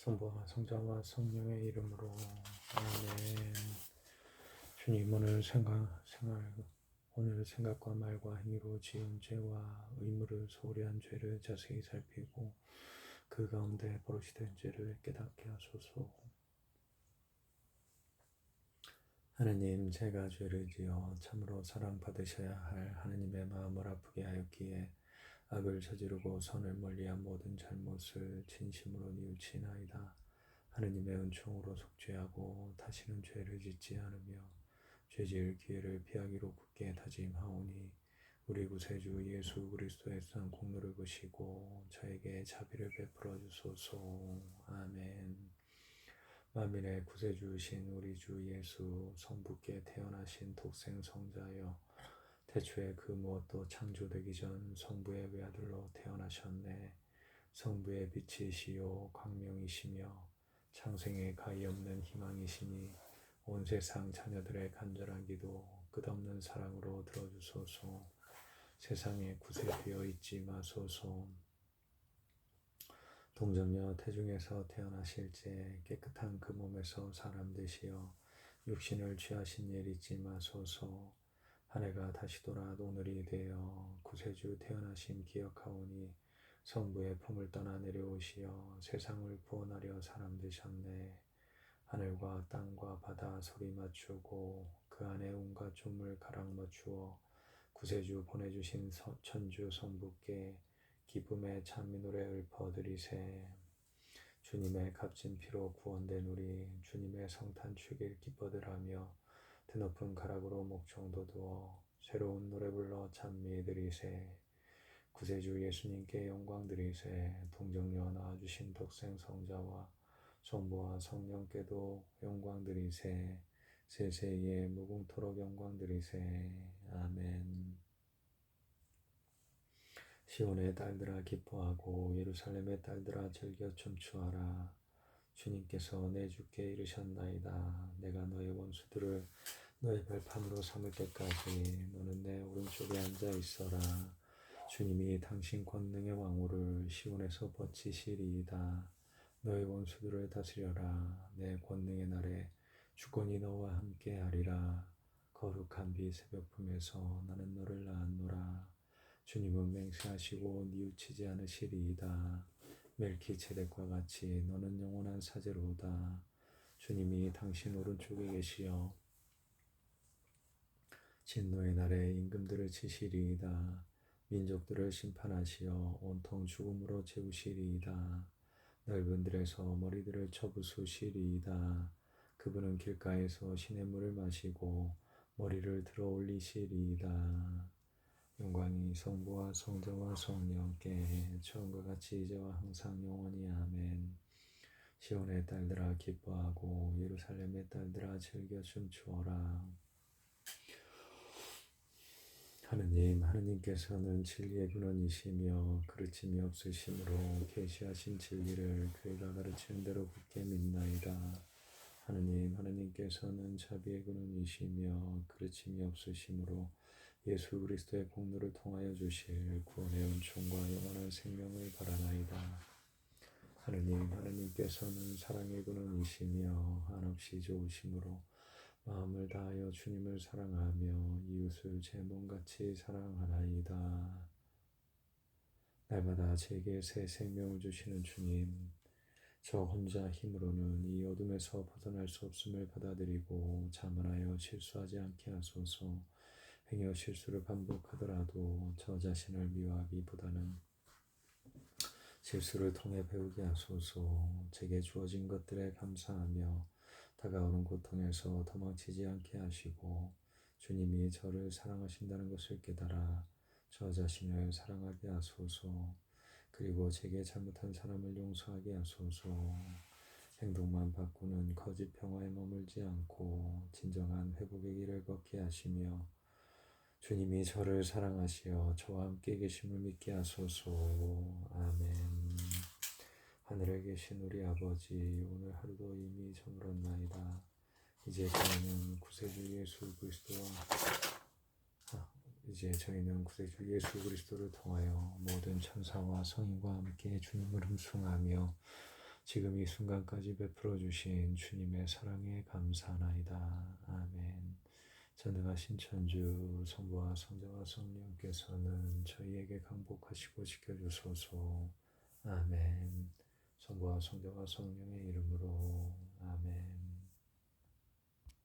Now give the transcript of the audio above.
성부와 성자와 성령의 이름으로 아멘. 주님 오늘 생각 생활 오늘 생각과 말과 행위로 지은 죄와 의무를 소홀히 한 죄를 자세히 살피고 그 가운데 버릇이 된 죄를 깨닫게 하소서. 하느님 제가 죄를 지어 참으로 사랑받으셔야 할 하느님의 마음을 아프게 하였기에 악을 저지르고 선을 멀리한 모든 잘못을 진심으로 뉘우치나이다. 하느님의 은총으로 속죄하고 다시는 죄를 짓지 않으며 죄지을 기회를 피하기로 굳게 다짐하오니 우리 구세주 예수 그리스도의 선 공로를 보시고 저에게 자비를 베풀어 주소서. 아멘. 만민의 구세주신 우리 주 예수 성부께 태어나신 독생 성자여 태초에 그 무엇도 창조되기 전 성부의 외아들로 태어나셨네. 성부의 빛이시요 광명이시며 창생에 가히 없는 희망이시니 온 세상 자녀들의 간절한 기도 끝없는 사랑으로 들어주소서. 세상에 구세되어 있지 마소서. 동정녀 태중에서 태어나실제 깨끗한 그 몸에서 사람 되시어 육신을 취하신 일 잊지 마소서. 한 해가 다시 돌아 오늘이 되어 구세주 태어나심 기억하오니 성부의 품을 떠나 내려오시어 세상을 구원하려 사람 되셨네. 하늘과 땅과 바다 소리 맞추고 그 안에 온갖 조물 가랑 맞추어 구세주 보내주신 천주 성부께 기쁨의 찬미 노래 읊어드리세. 주님의 값진 피로 구원된 우리 주님의 성탄 축일 기뻐들하며 드높은 가락으로 목청도 두어 새로운 노래 불러 찬미 드리세. 구세주 예수님께 영광 드리세. 동정녀 낳아주신 독생 성자와 성부와 성령께도 영광 드리세. 세세에 무궁토록 영광 드리세. 아멘. 시온의 딸들아 기뻐하고 예루살렘의 딸들아 즐겨 춤추어라. 주님께서 내 주께 이르셨나이다. 내가 너의 원수들을 너의 별판으로 삼을 때까지 너는 내 오른쪽에 앉아 있어라. 주님이 당신 권능의 왕후를 시온에서 버치시리이다. 너의 원수들을 다스려라. 내 권능의 날에 주권이 너와 함께 하리라. 거룩한 비 새벽 품에서 나는 너를 낳았노라. 주님은 맹세하시고 뉘우치지 않으시리이다. 멜키체덱과 같이 너는 영원한 사제로다. 주님이 당신 오른쪽에 계시어 진노의 날에 임금들을 치시리이다. 민족들을 심판하시어 온통 죽음으로 채우시리이다. 넓은 들에서 머리들을 쳐부수시리이다. 그분은 길가에서 시냇 물을 마시고 머리를 들어 올리시리이다. 영광이 성부와 성자와 성령께 처음과 같이 이제와 항상 영원히 아멘. 시온의 딸들아 기뻐하고 예루살렘의 딸들아 즐겨 춤추어라. 하느님, 하느님께서는 진리의 근원이시며 그르침이 없으심으로 계시하신 진리를 그가 가르치는 대로 굳게 믿나이다. 하느님, 하느님께서는 자비의 근원이시며 그르침이 없으심으로 예수 그리스도의 공로를 통하여 주실 구원의 은총과 영원한 생명을 바라나이다. 하느님, 하느님께서는 사랑의 근원이시며 한없이 좋으심으로 마음을 다하여 주님을 사랑하며 이웃을 제 몸같이 사랑하나이다. 날마다 제게 새 생명을 주시는 주님, 저 혼자 힘으로는 이 어둠에서 벗어날 수 없음을 받아들이고 자만하여 실수하지 않게 하소서. 행여 실수를 반복하더라도 저 자신을 미워하기보다는 실수를 통해 배우게 하소서. 제게 주어진 것들에 감사하며 다가오는 고통에서 도망치지 않게 하시고 주님이 저를 사랑하신다는 것을 깨달아 저 자신을 사랑하게 하소서. 그리고 제게 잘못한 사람을 용서하게 하소서. 행동만 바꾸는 거짓 평화에 머물지 않고 진정한 회복의 길을 걷게 하시며 주님이 저를 사랑하시어 저와 함께 계심을 믿게 하소서. 아멘. 하늘에 계신 우리 아버지 오늘 하루도 이미 저물었나이다. 이제 저희는 구세주 예수 그리스도와 아, 이제 저희는 구세주 예수 그리스도를 통하여 모든 천사와 성인과 함께 주님을 흠숭하며 지금 이 순간까지 베풀어 주신 주님의 사랑에 감사하나이다. 아멘. 전능하신 천주 성부와 성자와 성령께서는 저희에게 강복하시고 지켜주소서. 아멘. 성부와 성경과 성령의 이름으로 아멘.